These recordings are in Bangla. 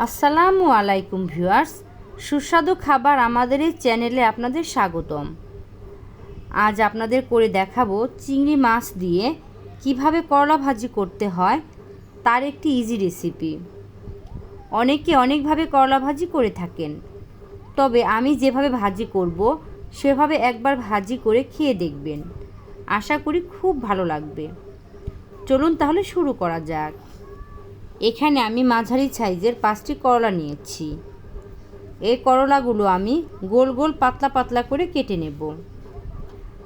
আসসালামু আলাইকুম ভিউয়ার্স, সুস্বাদু খাবার আমাদের এই চ্যানেলে আপনাদের স্বাগতম। আজ আপনাদের করে দেখাবো চিংড়ি মাছ দিয়ে কীভাবে করলা ভাজি করতে হয়, তার একটি ইজি রেসিপি অনেকে অনেকভাবে করলা ভাজি করে থাকেন, তবে আমি যেভাবে ভাজি করব, সেভাবে একবার ভাজি করে খেয়ে দেখবেন। আশা করি খুব ভালো লাগবে। চলুন তাহলে শুরু করা যাক। এখানে আমি মাঝারি সাইজের পাঁচটি করলা নিয়েছি। এই করলাগুলো আমি গোল গোল পাতলা পাতলা করে কেটে নেব।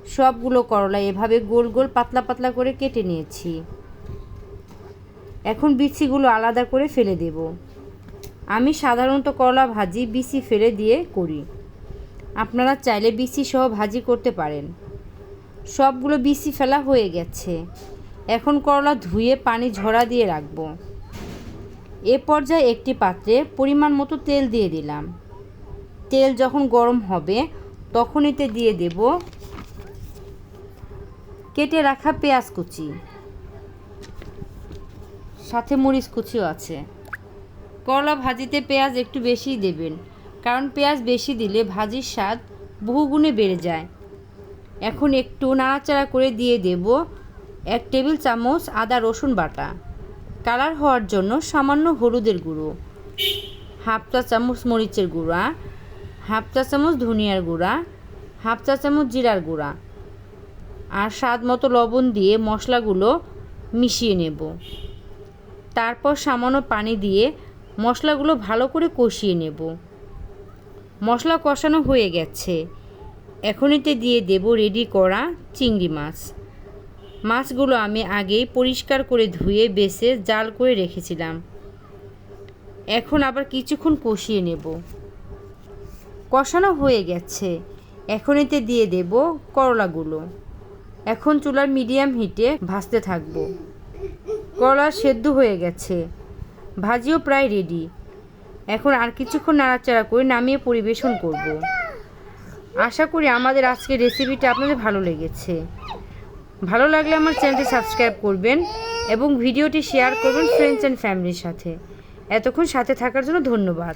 সবগুলো করলা এভাবে গোল গোল পাতলা পাতলা করে কেটে নিয়েছি। এখন বিচিগুলো আলাদা করে ফেলে দেব। আমি সাধারণত করলা ভাজি বিচি ফেলে দিয়ে করি। আপনারা চাইলে বিচি সহ ভাজি করতে পারেন। সবগুলো বিচি ফেলা হয়ে গেছে। এখন করলা ধুয়ে পানি ঝরা দিয়ে রাখব। এ পর্যায়ে একটি পাত্রে পরিমাণ মতো তেল দিয়ে দিলাম। তেল যখন গরম হবে তখন এতে দিয়ে দেব কেটে রাখা পেঁয়াজ কুচি। সাথে মরিচ কুচিও আছে। করলা ভাজিতে পেঁয়াজ একটু বেশিই দেবেন, কারণ পেঁয়াজ বেশি দিলে ভাজির স্বাদ বহুগুণে বেড়ে যায়। এখন একটু নাড়াচাড়া করে দিয়ে দেব এক টেবিল চামচ আদা রসুন বাটা। কালার হওয়ার জন্য সামান্য হলুদের গুঁড়ো। হাফ চা চামচ মরিচের গুঁড়া, হাফ চা চামচ ধনিয়ার গুঁড়া, হাফ চা চামচ জিরার গুঁড়া আর স্বাদ মতো লবণ দিয়ে মশলাগুলো মিশিয়ে নেব। তারপর সামান্য পানি দিয়ে মশলাগুলো ভালো করে কষিয়ে নেব। মশলা কষানো হয়ে গেছে। এখন এতে দিয়ে দেব রেডি করা চিংড়ি মাছ। মাছগুলো আমি আগেই পরিষ্কার করে ধুয়ে, বেছে, জাল করে রেখেছিলাম। এখন আবার কিছুক্ষণ কষিয়ে নেব। কষানো হয়ে গেছে। এখন এতে দিয়ে দেব করলাগুলো। এখন চুলার মিডিয়াম হিটে ভাজতে থাকব। করলা সেদ্ধ হয়ে গেছে। ভাজিও প্রায় রেডি এখন আর কিছুক্ষণ নাড়াচাড়া করে নামিয়ে পরিবেশন করব। আশা করি আমাদের আজকের রেসিপিটা আপনাদের ভালো লেগেছে। ভালো লাগলে আমার চ্যানেলটি সাবস্ক্রাইব করবেন এবং ভিডিওটি শেয়ার করবেন ফ্রেন্ডস অ্যান্ড ফ্যামিলির সাথে। এতক্ষণ সাথে থাকার জন্য ধন্যবাদ।